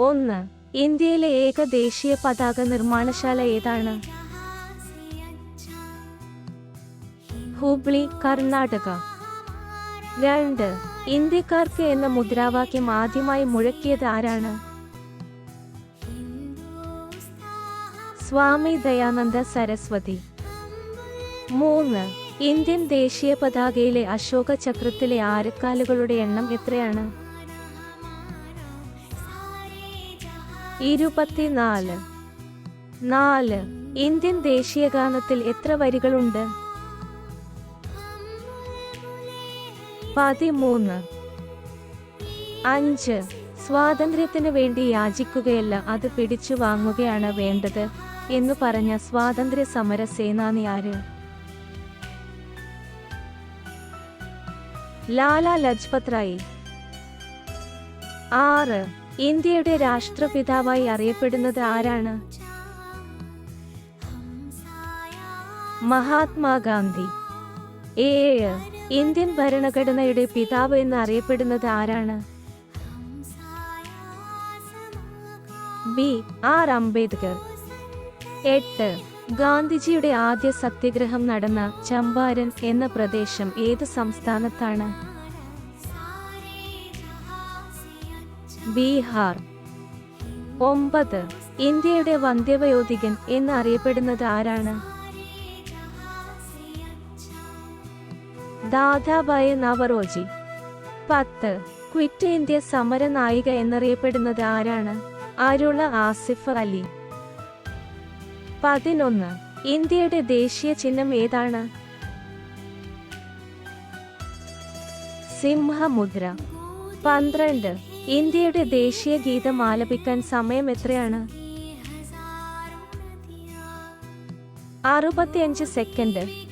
ഒന്ന് ഇന്ത്യയിലെ ഏക ദേശീയ പതാക നിർമ്മാണശാല ഏതാണ്? ഹൂബ്ലി കർണാടക. രണ്ട് ഇന്ത്യക്കാർക്ക് എന്ന മുദ്രാവാക്യം ആദ്യമായി മുഴക്കിയത് ആരാണ്? സ്വാമി ദയാനന്ദ സരസ്വതി. മൂന്ന് ഇന്ത്യൻ ദേശീയ പതാകയിലെ അശോക ചക്രത്തിലെ ആരക്കാലുകളുടെ എണ്ണം എത്രയാണ്? ഇരുപത്തിനാല്. നാല്. ഇന്ത്യൻ ദേശീയ ഗാനത്തിൽ എത്ര വരികളുണ്ട്? പതിമൂന്ന്. അഞ്ച്. സ്വാതന്ത്ര്യത്തിന് വേണ്ടി യാചിക്കുകയല്ല അത് പിടിച്ചു വാങ്ങുകയാണ് വേണ്ടത് എന്നു പറഞ്ഞ സ്വാതന്ത്ര്യ സമര സേനാനി ആര്? ലാല ലജ്പത് റായി. ആറ്. ഇന്ത്യയുടെ രാഷ്ട്രപിതാവായി അറിയപ്പെടുന്നത് ആരാണ്? മഹാത്മാഗാന്ധി. ഏഴ് ഇന്ത്യൻ ഭരണഘടനയുടെ പിതാവ് എന്ന് അറിയപ്പെടുന്നത് ആരാണ്? ബി. ആർ. അംബേദ്കർ. എട്ട് ഗാന്ധിജിയുടെ ആദ്യ സത്യഗ്രഹം നടന്ന ചമ്പാരൻ എന്ന പ്രദേശം ഏത് സംസ്ഥാനത്താണ്? ബീഹാർ. ഒമ്പത്. ഇന്ത്യയുടെ വന്ധ്യവയോധികൻ എന്ന് അറിയപ്പെടുന്നത് ആരാണ്? ദാദാബായ നവറോജി. പത്ത്. ക്വിറ്റ് ഇന്ത്യ സമര നായിക എന്നറിയപ്പെടുന്നത് ആരാണ്? അരുള ആസിഫ് അലി. പതിനൊന്ന്. ഇന്ത്യയുടെ ദേശീയ ചിഹ്നം ഏതാണ്? സിംഹമുദ്ര. പന്ത്രണ്ട്. ഇന്ത്യയുടെ ദേശീയ ഗീതം ആലപിക്കാൻ സമയം എത്രയാണ്? അറുപത്തിയഞ്ച് സെക്കൻഡ്.